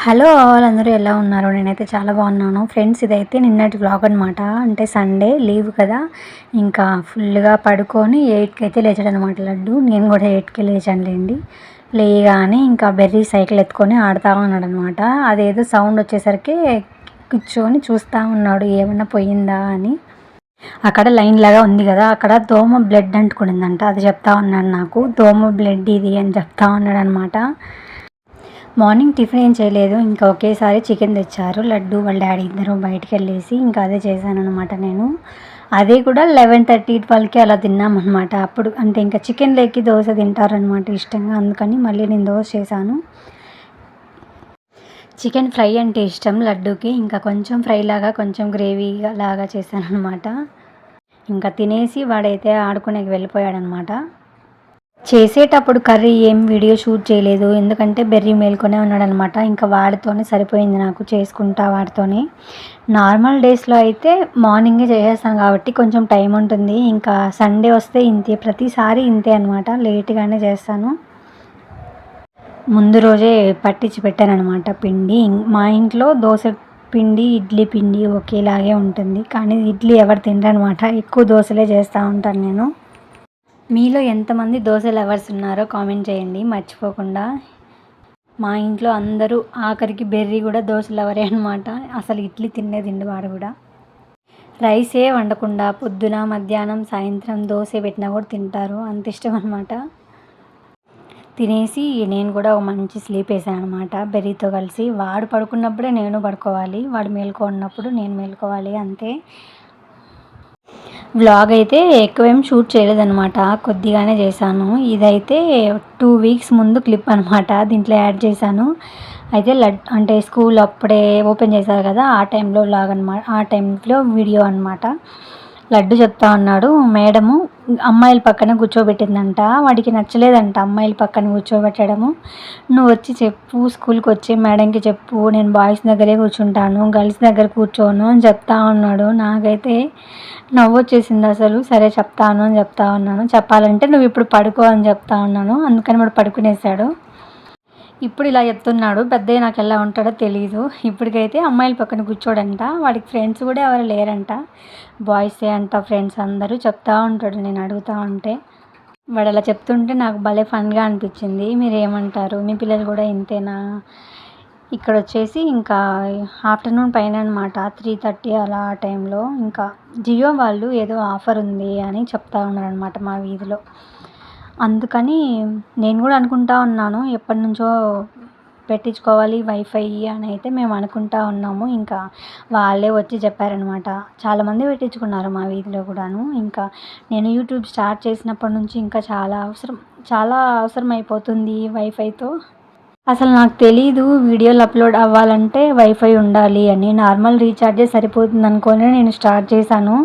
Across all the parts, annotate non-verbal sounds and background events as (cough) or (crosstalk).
Hello వాళ్ళందరూ ఎలా ఉన్నారు? నేనైతే చాలా బాగున్నాను. ఫ్రెండ్స్ ఇదైతే నిన్నటి వ్లాగ్ అనమాట అంటే సండే లీవ్ కదా. ఇంకా ఫుల్గా పడుకొని ఎయిట్కి అయితే లేచాడు అనమాట లడ్డు. నేను కూడా ఎయిట్కి లేచానులేండి. లేగానే ఇంకా బెర్రీ సైకిల్ ఎత్తుకొని ఆడుతూ ఉన్నాడు అనమాట అదేదో సౌండ్ వచ్చేసరికి కూర్చొని చూస్తూ ఉన్నాడు. ఏమన్నా పోయిందా అని. అక్కడ లైన్ లాగా ఉంది కదా. అక్కడ దోమ బ్లడ్ అంటుకునిందంట. అది చెప్తా ఉన్నాడు నాకు. దోమ బ్లడ్ ఇది అని చెప్తా ఉన్నాడు అనమాట మార్నింగ్ టిఫిన్ ఏం చేయలేదు. ఇంకా ఒకేసారి చికెన్ తెచ్చారు. లడ్డు వాళ్ళ డాడీ ఇద్దరు బయటికి వెళ్ళేసి ఇంకా అదే చేశాను అనమాట నేను. అదే కూడా లెవెన్ థర్టీ ట్వెల్వ్కి అలా తిన్నామన్నమాట. అప్పుడు అంటే ఇంకా చికెన్ లేకి దోశ తింటారనమాట ఇష్టంగా. అందుకని మళ్ళీ నేను దోశ చేశాను. చికెన్ ఫ్రై అంటే ఇష్టం లడ్డూకి. ఇంకా కొంచెం ఫ్రై లాగా కొంచెం గ్రేవీ లాగా చేశాను అనమాట ఇంకా తినేసి వాడైతే ఆడుకునేకి వెళ్ళిపోయాడనమాట చేసేటప్పుడు కర్రీ ఏం వీడియో షూట్ చేయలేదు. ఎందుకంటే బెర్రీ మేల్కొనే ఉన్నాడనమాట. ఇంకా వాడితోనే సరిపోయింది నాకు చేసుకుంటా వాడితోనే. నార్మల్ డేస్లో అయితే మార్నింగే చేసేస్తాను కాబట్టి కొంచెం టైం ఉంటుంది. ఇంకా సండే వస్తే ఇంతే ప్రతిసారి ఇంతే అనమాట. లేట్గానే చేస్తాను. ముందు రోజే పట్టించి పెట్టాను అనమాట పిండి మా ఇంట్లో దోశ పిండి ఇడ్లీ పిండి ఒకేలాగే ఉంటుంది. కానీ ఇడ్లీ ఎవరు తినరనమాట. ఎక్కువ దోశలే చేస్తూ ఉంటాను నేను. మీలో ఎంతమంది దోశ లవర్స్ ఉన్నారో కామెంట్ చేయండి మర్చిపోకుండా. మా ఇంట్లో అందరూ ఆఖరికి బెర్రీ కూడా దోశ లవరే అనమాట అసలు ఇడ్లీ తినే తిండి వాడు కూడా. రైసే వండకుండా పొద్దున మధ్యాహ్నం సాయంత్రం దోశ పెట్టినా కూడా తింటారు. అంత ఇష్టం అనమాట తినేసి నేను కూడా ఒక మంచి స్లీప్ వేసాను అనమాట బెర్రీతో కలిసి వాడు పడుకున్నప్పుడే నేను పడుకోవాలి వాడు మేలుకో ఉన్నప్పుడు నేను మేలుకోవాలి అంతే. వ్లాగ్ అయితే ఎక్కువేం షూట్ చేయలేదనమాట కొద్దిగానే చేశాను. ఇదైతే టూ వీక్స్ ముందు క్లిప్ అనమాట దీంట్లో యాడ్ చేశాను. అయితే లడ్ అంటే స్కూల్ అప్పుడే ఓపెన్ చేశారు కదా ఆ టైంలో వ్లాగ్ అనమాట ఆ టైంలో వీడియో అనమాట లడ్డు చెప్తా ఉన్నాడు మేడము అమ్మాయిల పక్కన కూర్చోబెట్టిందంట. వాడికి నచ్చలేదంట అమ్మాయిల పక్కన కూర్చోబెట్టడము. నువ్వు వచ్చి చెప్పు స్కూల్కి వచ్చి మేడంకి చెప్పు. నేను బాయ్స్ దగ్గరే కూర్చుంటాను. గర్ల్స్ దగ్గర కూర్చోను అని చెప్తా ఉన్నాడు నాకైతే నవ్వు వచ్చేసింది అసలు. సరే చెప్తాను అని చెప్తా ఉన్నాను చెప్పాలంటే నువ్వు ఇప్పుడు పడుకో అని చెప్తా ఉన్నాను అందుకని వాడు పడుకునేసాడు. ఇప్పుడు ఇలా చెప్తున్నాడు పెద్ద నాకు ఎలా ఉంటాడో తెలియదు ఇప్పటికైతే అమ్మాయిల పక్కన కూర్చోడంట వాడికి ఫ్రెండ్స్ కూడా ఎవరు లేరంట. బాయ్సే అంట ఫ్రెండ్స్ అందరూ చెప్తా ఉంటాడు నేను అడుగుతూ ఉంటే. వాడు అలా చెప్తుంటే నాకు భలే ఫన్గా అనిపించింది. మీరు ఏమంటారు మీ పిల్లలు కూడా ఇంతేనా? ఇక్కడ వచ్చేసి ఇంకా ఆఫ్టర్నూన్ పైన అనమాట త్రీ థర్టీ అలా ఆ టైంలో. ఇంకా జియో వాళ్ళు ఏదో ఆఫర్ ఉంది అని చెప్తా ఉన్నారనమాట మా వీధిలో. అందుకని నేను కూడా అనుకుంటా ఉన్నాను ఎప్పటి నుంచో పెట్టించుకోవాలి వైఫై అని అయితే మేము అనుకుంటా ఉన్నాము. ఇంకా వాళ్ళే వచ్చి చెప్పారనమాట చాలామంది పెట్టించుకున్నారు మా వీధిలో కూడాను. ఇంకా నేను యూట్యూబ్ స్టార్ట్ చేసినప్పటి నుంచి ఇంకా చాలా అవసరం చాలా అవసరం అయిపోతుంది వైఫైతో అసలు నాకు తెలీదు వీడియోలు అప్లోడ్ అవ్వాలంటే వైఫై ఉండాలి అని. నార్మల్ రీఛార్జే సరిపోతుంది అనుకొని నేను స్టార్ట్ చేశాను.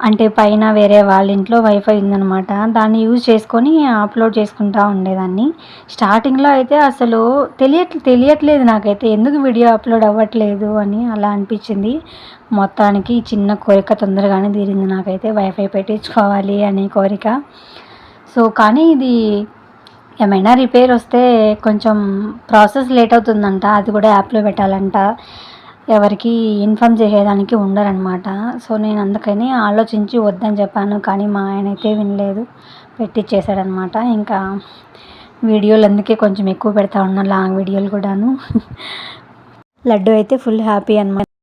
అంటే పైన వేరే వాళ్ళ ఇంట్లో వైఫై ఉందనమాట దాన్ని యూజ్ చేసుకొని అప్లోడ్ చేసుకుంటా ఉండేదాన్ని. స్టార్టింగ్లో అయితే అసలు తెలియట్ తెలియట్లేదు నాకైతే. ఎందుకు వీడియో అప్లోడ్ అవ్వట్లేదు అని అలా అనిపించింది. మొత్తానికి చిన్న కోరిక తొందరగానే తీరింది నాకైతే. వైఫై పెట్టించుకోవాలి అనే కోరిక. సో కానీ ఇది ఏమైనా రిపేర్ వస్తే కొంచెం ప్రాసెస్ లేట్ అవుతుందంట. అది కూడా యాప్లో పెట్టాలంట. ఎవరికి ఇన్ఫామ్ చేసేదానికి ఉండరనమాట సో నేను అందుకని ఆలోచించి వద్దని చెప్పాను కానీ మా ఆయన అయితే వినలేదు. పెట్టిచ్చేసాడనమాట ఇంకా వీడియోలు అందుకే కొంచెం ఎక్కువ పెడతా ఉన్నాను లాంగ్ వీడియోలు కూడాను. (laughs) లడ్డు అయితే ఫుల్ హ్యాపీ అనమాట